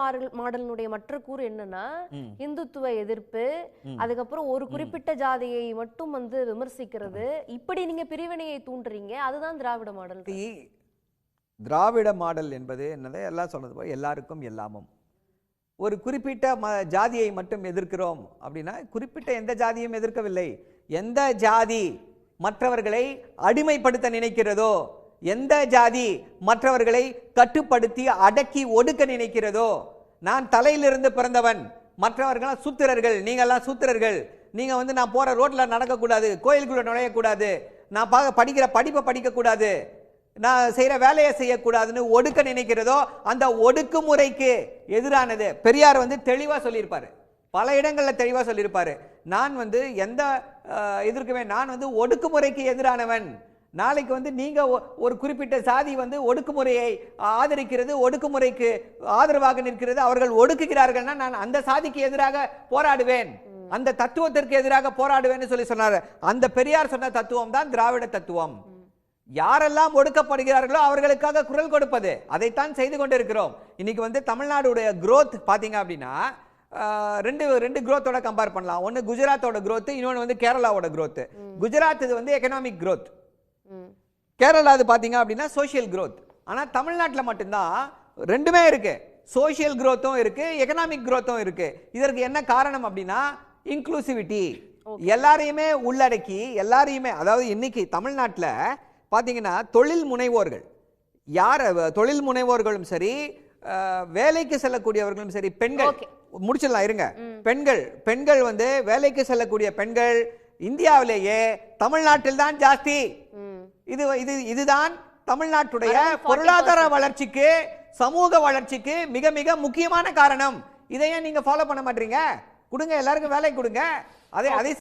Model மாடலினுடைய மற்ற கூறு என்னன்னா. இந்துத்துவ எதிர்ப்பு. அதுக்கப்புறம் ஒரு குறிப்பிட்ட ஜாதியை மட்டும் வந்து விமர்சிக்கிறது. இப்படி நீங்க பிரிவினையை தூண்டுறீங்க அதுதான் திராவிட மாடல். திராவிட மாடல் என்பது என்னது? எல்லாம் சொன்னது போல் எல்லாருக்கும் எல்லாமும். ஒரு குறிப்பிட்ட ம ஜாதியை மட்டும் எதிர்க்கிறோம் அப்படின்னா குறிப்பிட்ட எந்த ஜாதியும் எதிர்க்கவில்லை. எந்த ஜாதி மற்றவர்களை அடிமைப்படுத்த நினைக்கிறதோ எந்த ஜாதி மற்றவர்களை கட்டுப்படுத்தி அடக்கி ஒடுக்க நினைக்கிறதோ நான் தலையிலிருந்து பிறந்தவன் மற்றவர்கள்லாம் சூத்திரர்கள் நீங்கள்லாம் சூத்திரர்கள் நீங்கள் வந்து நான் போகிற ரோட்டில் நடக்கக்கூடாது கோயிலுக்குள்ளே நுழையக்கூடாது நான் பார்க்க படிக்கிற படிப்பை படிக்கக்கூடாது நான் செய்கிற வேலையை செய்யக்கூடாதுன்னு ஒடுக்க நினைக்கிறதோ அந்த ஒடுக்குமுறைக்கு எதிரானது. பெரியார் வந்து தெளிவாக சொல்லியிருப்பார். பல இடங்களில் தெளிவாக சொல்லியிருப்பார். நான் வந்து எந்த எதிர்க்குமே நான் வந்து ஒடுக்குமுறைக்கு எதிரானவன். நாளைக்கு வந்து நீங்க ஒ- ஒரு குறிப்பிட்ட சாதி வந்து ஒடுக்குமுறையை ஆதரிக்கிறது ஒடுக்குமுறைக்கு ஆதரவாக நிற்கிறது அவர்கள் ஒடுக்குகிறார்கள்னா நான் அந்த சாதிக்கு எதிராக போராடுவேன். அந்த தத்துவத்திற்கு எதிராக போராடுவேன்னு சொல்லி சொன்னார். அந்த பெரியார் சொன்ன தத்துவம் தான் திராவிட தத்துவம். யாரெல்லாம் ஒடுக்கப்படுகிறார்களோ அவர்களுக்காக குரல் கொடுப்பது. அதைத்தான் செய்து கொண்டிருக்கிறோம். இன்னைக்கு வந்து தமிழ்நாடுடைய growth பாத்தீங்க அப்படின்னா ரெண்டு ரெண்டு growth-ஓட கம்பேர் பண்ணலாம். ஒன்னு குஜராத்தோட growth இன்னொன்னு வந்து கேரளாவோட growth. குஜராத் இது வந்து எக்கனாமிக் ம். கேரளா அது பாத்தீங்க அப்படின்னா சோஷியல் growth. ஆனா தமிழ்நாட்டுல மட்டும்தான். ரெண்டுமே இருக்கு. சோஷியல் growth-உம் இருக்கு எக்கனாமிக் growth-உம் இருக்கு. இதற்கு என்ன காரணம் அப்படின்னா இன்க்ளூசிவிட்டி எல்லாரையுமே உள்ளடக்கி எல்லாரையுமே அதாவது இன்னைக்கு தமிழ்நாட்டுல பாத்தீங்கன்னா தொழில் முனைவோர்கள். யார் தொழில் முனைவோர்களும் சரி வேலைக்கு செல்லக்கூடியவர்களும் சரி பெண்கள். முடிச்சிடலாம் இருங்க. பெண்கள் பெண்கள் வந்து வேலைக்கு செல்லக்கூடிய பெண்கள் இந்தியாவிலேயே தமிழ்நாட்டில் தான் ஜாஸ்தி. இது இது இதுதான் தமிழ்நாட்டுடைய Around 40% பொருளாதார வளர்ச்சிக்கு சமூக வளர்ச்சிக்கு மிக மிக முக்கியமான காரணம். இதை ஏன் நீங்க ஃபாலோ பண்ண மாட்டீங்க. கொடுங்க எல்லாருக்கும் வேலை கொடுங்க. அதை அதை